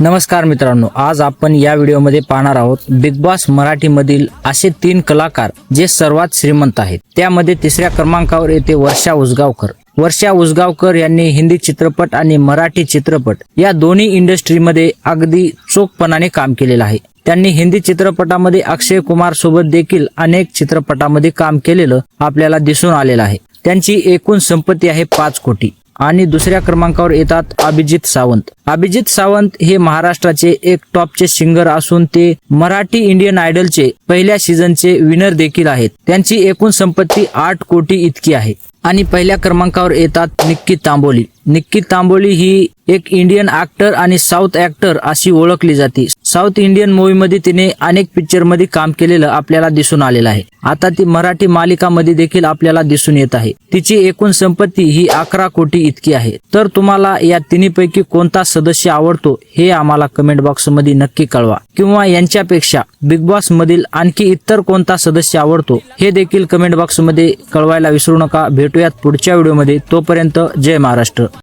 नमस्कार मित्रांनो आज आपण या व्हिडिओमध्ये पाहणार आहोत बिग बॉस मराठीमधील असे तीन कलाकार जे सर्वात श्रीमंत आहेत. त्यामध्ये तिसऱ्या क्रमांकावर येते वर्षा उसगावकर. वर्षा उसगावकर यांनी हिंदी चित्रपट आणि मराठी चित्रपट या दोन्ही इंडस्ट्रीमध्ये अगदी चोखपणाने काम केलेलं आहे. त्यांनी हिंदी चित्रपटामध्ये अक्षय कुमार सोबत देखील अनेक चित्रपटामध्ये काम केलेलं आपल्याला दिसून आलेलं आहे. त्यांची एकूण संपत्ती आहे पाच कोटी. आणि दुसऱ्या क्रमांकावर येतात अभिजित सावंत. अभिजित सावंत हे महाराष्ट्राचे एक टॉपचे सिंगर असून ते मराठी इंडियन आयडलचे पहिल्या सीझनचे विनर देखील आहेत. त्यांची एकूण संपत्ती आठ कोटी इतकी आहे. आणि पहिल्या क्रमांकावर येतात निक्की तांबोली. निक्की तांबोली ही एक इंडियन ऍक्टर आणि साऊथ ऍक्टर अशी ओळखली जाते. साऊथ इंडियन मूवीमध्ये तिने अनेक पिक्चरमध्ये काम केलेलं आपल्याला दिसून आलेलं आहे. आता ती मराठी मालिकामध्ये देखील आपल्याला दिसून येत आहे. तिची एकूण संपत्ती ही अकरा कोटी इतकी आहे. तर तुम्हाला या तिन्हीपैकी कोणता सदस्य आवडतो हे आम्हाला कमेंट बॉक्समध्ये नक्की कळवा. किंवा यांच्यापेक्षा बिग बॉस मधील आणखी इतर कोणता सदस्य आवडतो हे देखील कमेंट बॉक्समध्ये कळवायला विसरू नका. भेटूयात पुढच्या व्हिडिओमध्ये तोपर्यंत जय महाराष्ट्र.